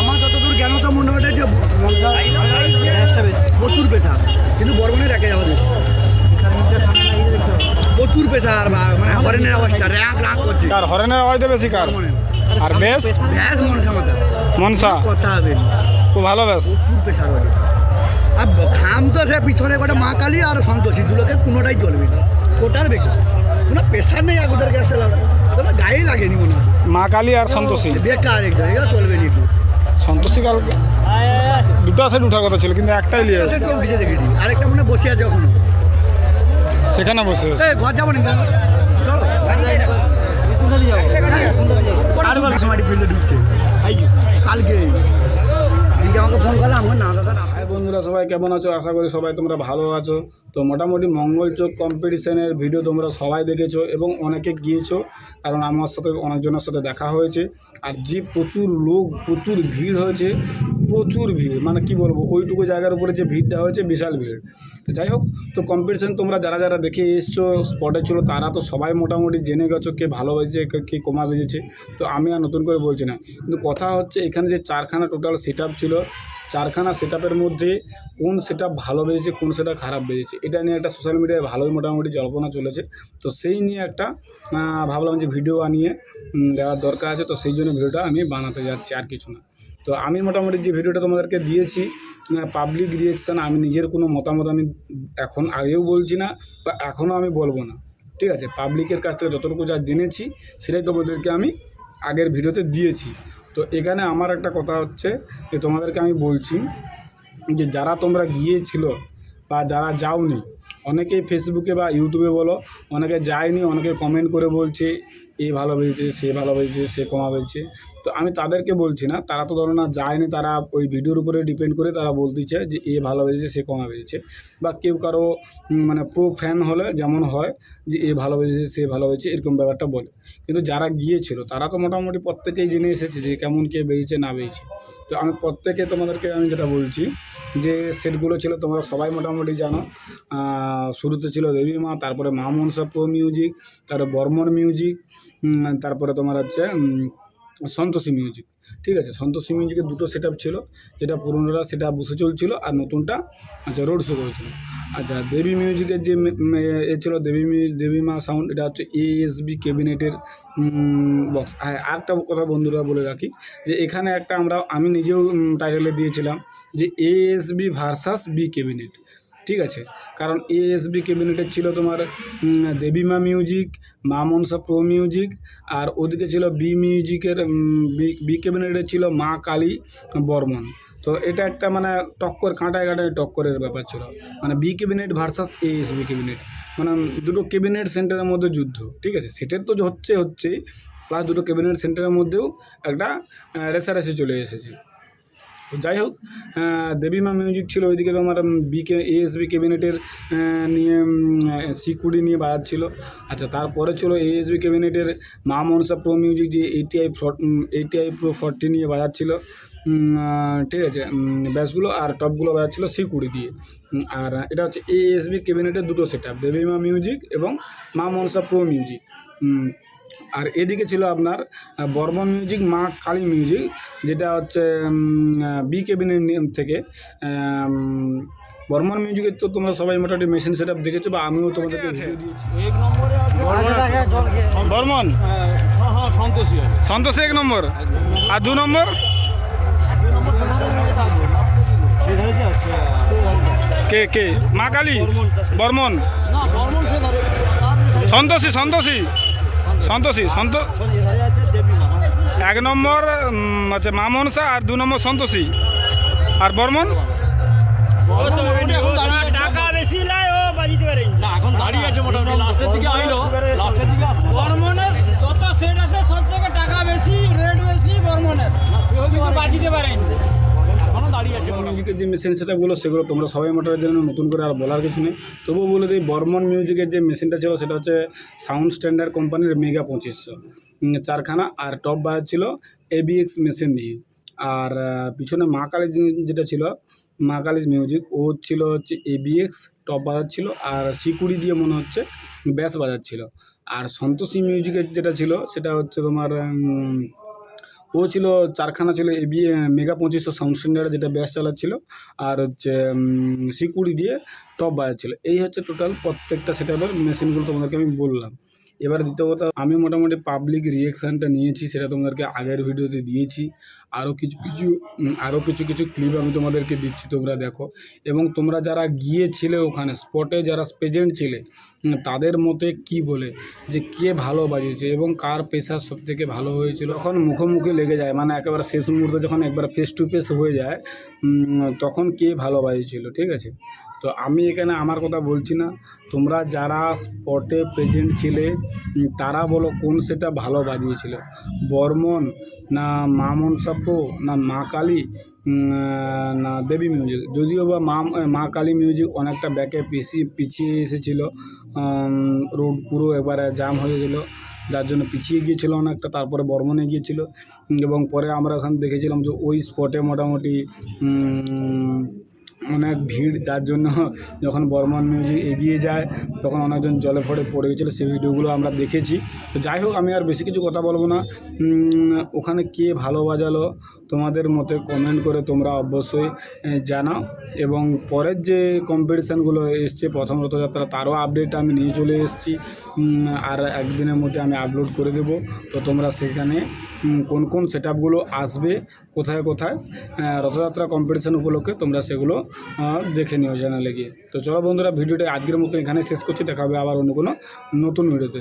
আমার যতদূর জ্ঞান তো মনে হয় যে প্রচুর পেশা কিন্তু বর্মনের একে যাওয়া যায়। প্রচুর পেশা আর মানে হরেনের আওয়াজটা র্যাক র্যাক করছে। কার হরেনের আওয়াজটা বেশি কার। আর বেশ? ব্যাস মনসা মাথা মনসা? কথা হবে। খুব ভালো বেশ। প্রচুর পেশার বাড়ি আর খাম তো সে পিছনে কটা মা কালী আর সন্তোষী দুলোকে কোনোটাই চলবে না। কোটার বেকার কোনো পেশার নেই আগোদের গ্যাসে তোরা গায়ে লাগেনি মনে হয়? মা কালী আর সন্তোষী। বেকার একদম এগুলো চলবে নি একটু। সন্তোষী কাল দুটো সাইড উঠার কথা ছিল কিন্তু একটাই নিয়ে ভিজে দেখেনি। আরেকটা মনে বসে আছে ওখানে সেখানে বসে আছে। ঘর যাব নি ঢুকছে। কালকে। আমাকে ফোন করলাম আমার না দাদা বন্ধুরা, সবাই কেমন আছো? আশা করি সবাই তোমরা ভালো আছো। তো মোটামুটি মঙ্গল চোখ কম্পিটিশনের ভিডিও তোমরা সবাই দেখেছ এবং অনেকে গিয়েছো, কারণ আমার সাথে অনেকজনের সাথে দেখা হয়েছে। আর যে প্রচুর লোক, প্রচুর ভিড় হয়েছে, প্রচুর ভিড় মানে কি বলব, ওইটুকু জায়গার উপরে যে ভিড়টা হয়েছে, বিশাল ভিড়। যাই হোক, তো কম্পিটিশন তোমরা যারা যারা দেখে এসছো স্পটে ছিল, তারা তো সবাই মোটামুটি জেনে গেছো কে ভালো হয়েছে, কে- কে কমা বেজেছে। তো আমি আর নতুন করে বলছি না। কিন্তু কথা হচ্ছে, এখানে যে চারখানা টোটাল সেট ছিল চারখানা সেট মধ্যে কোন সেট ভালো বেজেছে, কোন সেটা খারাপ বেজেছে, এটা নিয়ে একটা সোশ্যাল মিডিয়ায় ভালোই মোটামুটি জল্পনা চলেছে। তো সেই নিয়ে একটা ভাবলাম যে ভিডিও বানিয়ে দেওয়ার দরকার আছে, তো সেই জন্য ভিডিওটা আমি বানাতে যাচ্ছি, আর কিছু না। তো আমি মোটামুটি যে ভিডিওটা তোমাদেরকে দিয়েছি পাবলিক রিয়েকশান আমি নিজের কোনো মতামত আমি এখন আগেও বলছি না, বা এখনও আমি বলব না। ঠিক আছে? পাবলিকের কাছ থেকে যতটুকু যা জেনেছি, সেটাই তোমাদেরকে আমি আগের ভিডিওতে দিয়েছি। তো এখানে আমার একটা কথা হচ্ছে যে তোমাদেরকে আমি বলছি যে যারা তোমরা গিয়েছিল বা যারা যাওনি, অনেকেই ফেসবুকে বা ইউটিউবে বলো, অনেকে যায়নি, অনেকে কমেন্ট করে বলছে, এ ভালো হয়েছে, সে ভালো হয়েছে, সে কমা বেজেছে তো আমি তাদেরকে বলছি না, তারা তো ধরো না যায়নি, তারা ওই ভিডিওর উপরে ডিপেন্ড করে তারা বলতেছে যে এ ভালো বেজেছে সে কমা বেজেছে বা কেউ কারও মানে প্রো ফ্যান হলে যেমন হয় যে এ ভালো বেজেছে সে ভালো হয়েছে, এরকম ব্যাপারটা বলে। কিন্তু যারা গিয়েছিল, তারা তো মোটামুটি প্রত্যেকেই জেনে এসেছে যে কেমন কে বেজেছে না বেজেছে তো আমি প্রত্যেকে তোমাদেরকে আমি যেটা বলছি যে সেটগুলো ছিল তোমরা সবাই মোটামুটি জানো। শুরুতে ছিল দেবী মা, তারপরে মা মনসা প্রো মিউজিক তারপরে বর্মন মিউজিক তারপরে তোমার হচ্ছে সন্তোষী মিউজিক ঠিক আছে, সন্তোষী মিউজিকের দুটো সেট ছিল, যেটা পুরনোটা সেটা বসে চলছিল আর নতুনটা আচ্ছা রোড শো করেছিল। আচ্ছা দেবী মিউজিকের যে এ ছিল দেবী দেবী মা সাউন্ড এটা হচ্ছে এএসবি ক্যাবিনেটের বক্স হ্যাঁ আরেকটা কথা বন্ধুরা বলে রাখি, যে এখানে একটা আমরা, আমি নিজেও টাইটেলে দিয়েছিলাম যে এএসবি ভার্সাস বি ক্যাবিনেট ঠিক আছে। কারণ এএসবি ক্যাবিনেটের ছিল তোমার দেবীমা মিউজিক মা মনসা প্রো মিউজিক আর ওদিকে ছিল বি মিউজিকের বি ক্যাবিনেটের ছিল মা কালী, বর্মন। তো এটা একটা মানে টক্কর, কাঁটায় কাঁটায় টক্করের ব্যাপার ছিল। মানে B cabinet versus ASB cabinet মানে দুটো ক্যাবিনেট সেন্টারের মধ্যে যুদ্ধ, ঠিক আছে? সেটার তো হচ্ছে, হচ্ছেই। প্লাস দুটো ক্যাবিনেট সেন্টারের মধ্যেও একটা রেসারেসি চলে এসেছে। তো যাই হোক দেবীমা মিউজিক ছিল ওইদিকে তোমার বিকে, এএসবি ক্যাবিনেটের নিয়ে সিকুড়ি নিয়ে বাজাচ্ছিল আচ্ছা তারপরে ছিল এএসবি ক্যাবিনেটের মা মনসা প্রো মিউজিক, যে এইটিআই এইটিআই প্রো ফর্টি নিয়ে বাজাচ্ছিল ঠিক আছে ব্যাসগুলো আর টপগুলো বাজাচ্ছিল সিকুড়ি দিয়ে। আর এটা হচ্ছে এএসবি ক্যাবিনেটের দুটো সেট আপ দেবীমা মিউজিক এবং মা মনসা প্রো মিউজিক। আর এদিকে ছিল আপনার বর্মন মিউজিক মা কালী মিউজিক যেটা হচ্ছে বি কেবিনের থেকে বর্মন মিউজিকের তো তোমরা সবাই মোটামুটি মেশিন সেট আপ দেখেছ বা আমিও তোমাদেরকে ভিডিও দিয়েছি। বর্মন সন্তোষী এক নম্বর? আর দু নম্বর? কে কে মা কালী? বর্মন? সন্তোষী সন্তোষী। সন্তোষী সন্তোষ এক নম্বর হচ্ছে মা মনসা আর দু নম্বর সন্তোষী। আর বর্মন? টাকা বেশি লাই ও বাজিতে পারে এখন দাঁড়িয়ে আছে মোটামুটি লাস্টের দিকে আইলো লাস্টের দিকে বর্মনের যত সেট আছে সব থেকে টাকা বেশি রেট বেশি বর্মনের। কিন্তু বাজিতে পারেন। মিউজিকের যে মেশিন সেটআপগুলো সেগুলো তোমরা সবাই মোটরের জন্য নতুন করে আর বলার কিছু নেই। তবুও বলে দিই, বর্মন মিউজিকের যে মেশিনটা ছিল, সেটা হচ্ছে সাউন্ড স্ট্যান্ডার্ড কোম্পানির মেগা পঁচিশশো। চারখানা আর টপ বাজার ছিল এবিএক্স মেশিন দিয়ে। আর পিছনে মা কালী যেটা ছিল, মা কালীজ মিউজিক ও ছিল হচ্ছে এবিএক্স টপ বাজার ছিল, আর সিকুড়ি দিয়ে মনে হচ্ছে ব্যাস বাজার ছিল আর সন্তোষী মিউজিকের যেটা ছিল, সেটা হচ্ছে তোমার ও ছিল, চারখানা ছিল এবি মেগা পঁচিশশো সাউন্ড স্ট্যান্ডার্ড যেটা ব্যাস চালাচ্ছিল, আর হচ্ছে সিকুড়ি দিয়ে টপ বাজাচ্ছিল। এই হচ্ছে টোটাল প্রত্যেকটা সেটআপের মেশিনগুলো তোমাদেরকে আমি বললাম। এবার দ্বিতীয় কথা, আমি মোটামুটি পাবলিক রিয়েকশানটা নিয়েছি, সেটা তোমাদেরকে আগের ভিডিওতে দিয়েছি। আরও কিছু কিছু আরও কিছু কিছু ক্লিপ আমি তোমাদেরকে দিচ্ছি, তোমরা দেখো। এবং তোমরা যারা গিয়েছিলে ওখানে স্পটে যারা প্রেজেন্ট ছিলে তাদের মতে কি বলে? যে কে ভালো বাজিয়েছে এবং কার পেশা সব থেকে ভালো হয়েছিল? তখন মুখোমুখি লেগে যায় মানে একেবারে শেষ মুহূর্তে যখন একবার ফেস টু ফেস হয়ে যায় তখন কে ভালো বাজিয়েছিল, ঠিক আছে? তো আমি এখানে আমার কথা বলছি না। তোমরা যারা স্পটে প্রেজেন্ট ছিলে তারা বলো কোন সেটা ভালো বাজিয়েছিল। বর্মন না মা মনসাপো না মা কালী না দেবী মিউজিক যদিও বা মা মা কালী মিউজিক অনেকটা ব্যাকে পিছিয়ে পিছিয়ে এসেছিল রোড পুরো এবারে জাম হয়ে গেল। যার জন্য পিছিয়ে গিয়েছিল অনেকটা, তারপরে বর্মনে গিয়েছিল। এবং পরে আমরা ওখানে দেখেছিলাম যে ওই স্পটে মোটামুটি অনেক ভিড়, যার জন্য যখন বর্মন মিউজিক এগিয়ে যায়, তখন অনেকজন জলে ফড়ে পড়ে গেছিল সেই ভিডিওগুলো আমরা দেখেছি। তো যাই হোক, আমি আর বেশি কিছু কথা বলব না। ওখানে কে ভালো বাজালো, তোমাদের মতে কমেন্ট করে তোমরা অবশ্যই জানাও। এবং পরের যে কম্পিটিশানগুলো এসছে, প্রথম রথযাত্রা, তারও আপডেট আমি নিয়ে চলে এসেছি। আর একদিনের মধ্যে আমি আপলোড করে দেবো। তো তোমরা সেখানে কোন কোন সেট আসবে, কোথায় কোথায় রথযাত্রা কম্পিটিশান উপলক্ষে তোমরা সেগুলো দেখে নিও চ্যানেলে গিয়ে। তো চলো বন্ধুরা, ভিডিওটা আজকের মতো এখানে শেষ করছি। দেখা হবে আবার অন্য কোনো নতুন ভিডিওতে।